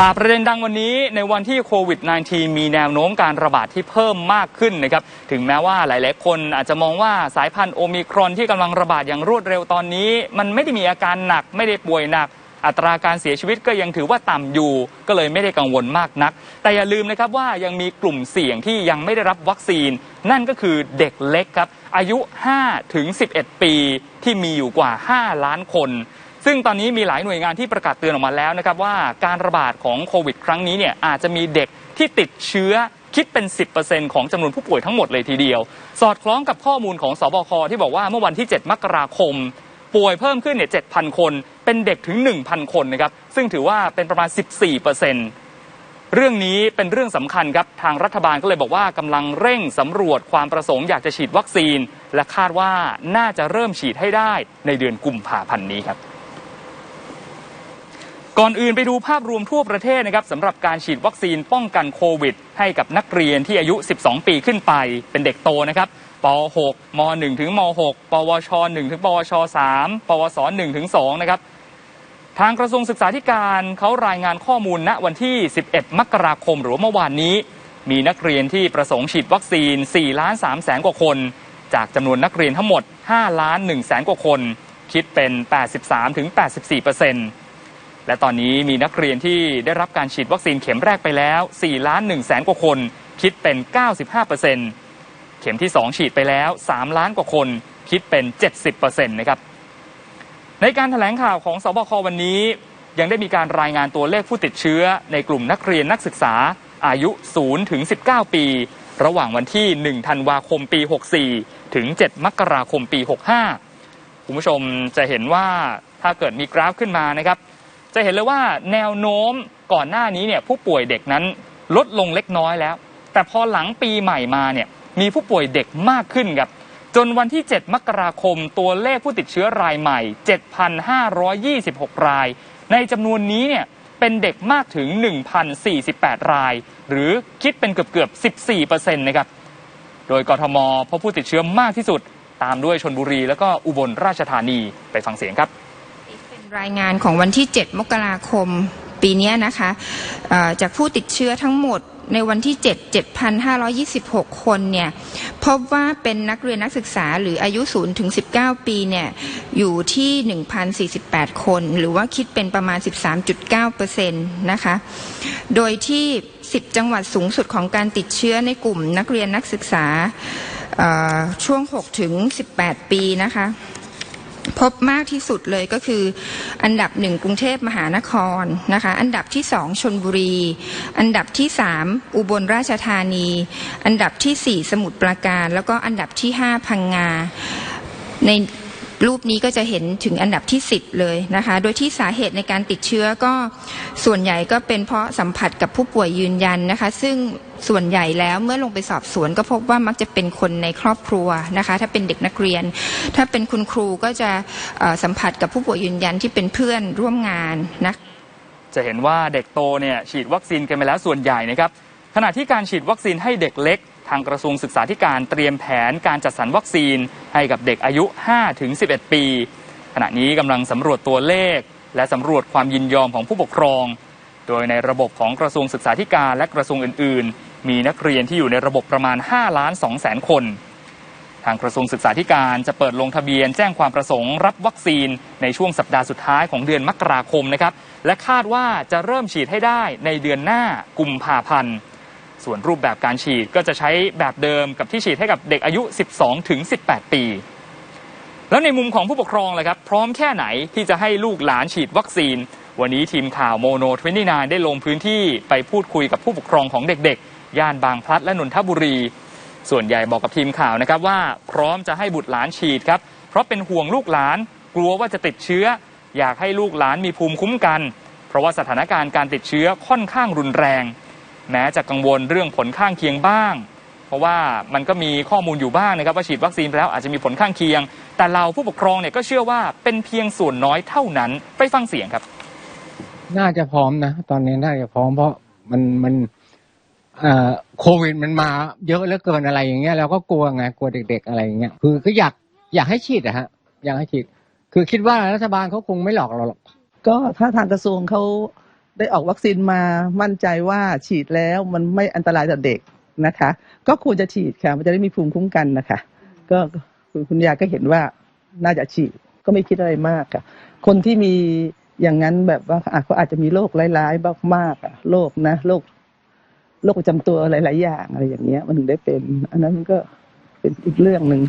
พาประเด็นดังวันนี้ในวันที่โควิด -19 มีแนวโน้มการระบาดที่เพิ่มมากขึ้นนะครับ ถึงแม้ว่าหลาย ๆ คนอาจจะมองว่าสายพันธุ์โอมิครอนที่กำลังระบาดอย่างรวดเร็วตอนนี้ มันไม่ได้มีอาการหนักไม่ได้ป่วยหนัก อัตราการเสียชีวิตก็ยังถือว่าต่ำอยู่ ก็เลยไม่ได้กังวลมากนัก แต่อย่าลืมนะครับว่ายังมีกลุ่มเสี่ยงที่ยังไม่ได้รับวัคซีน นั่นก็คือเด็กเล็กครับอายุ5ถึง11 ปีที่มีอยู่กว่า 5 ล้านคน ซึ่งตอนนี้มีหลายหน่วยงานที่ประกาศเตือนออกมาแล้วนะครับว่าการระบาดของโควิดครั้งนี้เนี่ยอาจจะมีเด็กที่ติดเชื้อคิดเป็น 10%ของจำนวนผู้ป่วยทั้งหมดเลยทีเดียว สอดคล้องกับข้อมูลของสบคที่บอกว่าเมื่อวันที่ 7 มกราคม ป่วยเพิ่มขึ้นเนี่ย 7,000 คน เป็นเด็กถึง 1,000 คนนะครับ ซึ่งถือว่าเป็นประมาณ 14%เรื่องนี้เป็นเรื่องสำคัญครับ ทางรัฐบาลก็เลยบอกว่ากำลังเร่งสำรวจความประสงค์อยากจะฉีดวัคซีน และคาดว่าน่าจะเริ่มฉีดให้ได้ในเดือนกุมภาพันธ์นี้ครับ ก่อนอื่นไปดูภาพรวมทั่วประเทศนะครับสำหรับการฉีดวัคซีนป้องกันโควิด ให้กับนักเรียนที่อายุ 12 ปีขึ้นไป เป็นเด็กโตนะครับป .6 ม .1 ถึงม .6 ปวช 1 ถึงปวช 3 ปวส 1 ถึง2นะครับทางกระทรวงศึกษาธิการเขารายงานข้อมูลณวันที่ 11 มกราคม หรือว่าเมื่อวานนี้ มีนักเรียนที่ประสงค์ฉีดวัคซีน4ล้าน3แสนกว่าคน จากจำนวนนักเรียนทั้งหมด5ล้าน1แสนกว่าคน คิดเป็น 83ถึง84เปอร์เซ็นต์ และตอนนี้มีนักเรียนที่ได้รับการฉีดวัคซีนเข็มแรกไปแล้ว4ล้าน1แสนกว่าคน คิดเป็น 95เปอร์เซ็นต์เข็มที่ 2 ฉีดไปแล้ว 3 ล้านกว่าคน คิดเป็น 70เปอร์เซ็นต์นะครับ ในการถแถลงข่าวของสบควันนี้ ยังได้มีการรายงานตัวเลขผู้ติดเชื้อ ในกลุ่มนักเรียนนักศึกษาอายุ 0 ถึง 19 ปี ระหว่างวันที่ 1 ธันวาคมปี 64 ถึง 7 มกราคมปี 65 คุณผู้ชมจะเห็นว่าถ้าเกิดมีกราฟขึ้นมานะครับ จะเห็นเลยว่าแนวโน้มก่อนหน้านี้เนี่ยผู้ป่วยเด็กนั้นลดลงเล็กน้อยแล้ว แต่พอหลังปีใหม่มาเนี่ยมีผู้ป่วยเด็กมากขึ้นครับจนวันที่ 7 มกราคม ตัวเลขผู้ติดเชื้อรายใหม่ 7,526 ราย ในจำนวนนี้เนี่ยเป็นเด็กมากถึง 1,048 ราย หรือคิดเป็นเกือบเกือบ 14%นะครับ โดยกทมพบผู้ติดเชื้อมากที่สุด ตามด้วยชนบุรีแล้วก็อุบลราชธานี ไปฟังเสียงครับ รายงานของวันที่ 7 มกราคมปีนี้นะคะจากผู้ติดเชื้อทั้งหมดในวันที่ 7 7,526 คนเนี่ยพบว่าเป็นนักเรียนนักศึกษาหรืออายุ 0 ถึง 19 ปีเนี่ยอยู่ที่ 1,048 คน หรือว่าคิดเป็นประมาณ 13.9%นะคะ โดยที่ 10 จังหวัดสูงสุดของการติดเชื้อในกลุ่มนักเรียนนักศึกษาช่วง 6 ถึง 18 ปีนะคะ พบมากที่สุดเลยก็คือ อันดับหนึ่งกรุงเทพมหานครนะคะ อันดับที่สองชนบุรี อันดับที่สามอุบลราชธานี อันดับที่สี่สมุทรปราการ แล้วก็อันดับที่ห้าพังงาใน รูปนี้ก็จะเห็นถึงอันดับที่ 10 เลยนะคะ โดยที่สาเหตุในการติดเชื้อก็ส่วนใหญ่ก็เป็นเพราะสัมผัสกับผู้ป่วยยืนยันนะคะ ซึ่งส่วนใหญ่แล้วเมื่อลงไปสอบสวนก็พบว่ามักจะเป็นคนในครอบครัวนะคะ ถ้าเป็นเด็กนักเรียน ถ้าเป็นคุณครูก็จะสัมผัสกับผู้ป่วยยืนยันที่เป็นเพื่อนร่วมงานนะจะเห็นว่าเด็กโตเนี่ยฉีดวัคซีนกันไปแล้วส่วนใหญ่นะครับ ขณะที่การฉีดวัคซีนให้เด็กเล็ก ทางกระทรวงศึกษาธิการเตรียมแผนการจัดสรรวัคซีนให้กับเด็กอายุ5ถึง11 ปี ขณะนี้กำลังสำรวจตัวเลข และสำรวจความยินยอมของผู้ปกครอง โดยในระบบของกระทรวงศึกษาธิการและกระทรวงอื่น ๆ มีนักเรียนที่อยู่ในระบบประมาณ 5 ล้าน2แสนคน ทางกระทรวงศึกษาธิการจะเปิดลงทะเบียนแจ้งความประสงค์รับวัคซีนในช่วงสัปดาห์สุดท้ายของเดือนมกราคมนะครับ และคาดว่าจะเริ่มฉีดให้ได้ในเดือนหน้ากุมภาพันธ์ ส่วนรูปแบบการฉีดก็จะใช้แบบเดิมกับที่ฉีดให้กับเด็กอายุ 12 ถึง 18 ปี แล้วในมุมของผู้ปกครองเล่ะครับ พร้อมแค่ไหนที่จะให้ลูกหลานฉีดวัคซีน วันนี้ทีมข่าวโมโน29 ได้ลงพื้นที่ไปพูดคุยกับผู้ปกครองของเด็กๆ ย่านบางพลัดและนนทบุรี ส่วนใหญ่บอกกับทีมข่าวนะครับว่าพร้อมจะให้บุตรหลานฉีดครับ เพราะเป็นห่วงลูกหลาน กลัวว่าจะติดเชื้อ อยากให้ลูกหลานมีภูมิคุ้มกัน เพราะว่าสถานการณ์การติดเชื้อค่อนข้างรุนแรง แม้จะกังวลเรื่องผลข้างเคียงบ้าง เพราะว่ามันก็มีข้อมูลอยู่บ้างนะครับว่าฉีดวัคซีนไปแล้วอาจจะมีผลข้างเคียง แต่เราผู้ปกครองเนี่ยก็เชื่อว่าเป็นเพียงส่วนน้อยเท่านั้นไปฟังเสียงครับ น่าจะพร้อมนะ ตอนนี้น่าจะพร้อมเพราะมันมันเอ่อโควิดมันมาเยอะเหลือเกินอะไรอย่างเงี้ยเราก็กลัวไงกลัวเด็ก ๆ อะไรอย่างเงี้ยคือก็อยากอยากให้ฉีดอะฮะอยากให้ฉีด คือคิดว่ารัฐบาลเขาคงไม่หลอกเราหรอกก็ถ้าทางกระทรวงเขา ได้ออกวัคซีนมามั่นใจว่าฉีดแล้วมันไม่อันตรายต่อเด็กนะคะ ก็ควรจะฉีดค่ะ มันจะได้มีภูมิคุ้มกันนะคะ ก็คุณคุณยายก็เห็นว่าน่าจะฉีดก็ไม่คิดอะไรมากค่ะ คนที่มีอย่างนั้นแบบว่าอะเขาอาจจะมีโรคร้ายๆมากๆอะโรคนะโรคโรคประจำตัวหลาย ๆ อย่างอะไรอย่างเงี้ย มันถึงได้เป็น อันนั้นมันก็เป็นอีกเรื่องหนึ่ง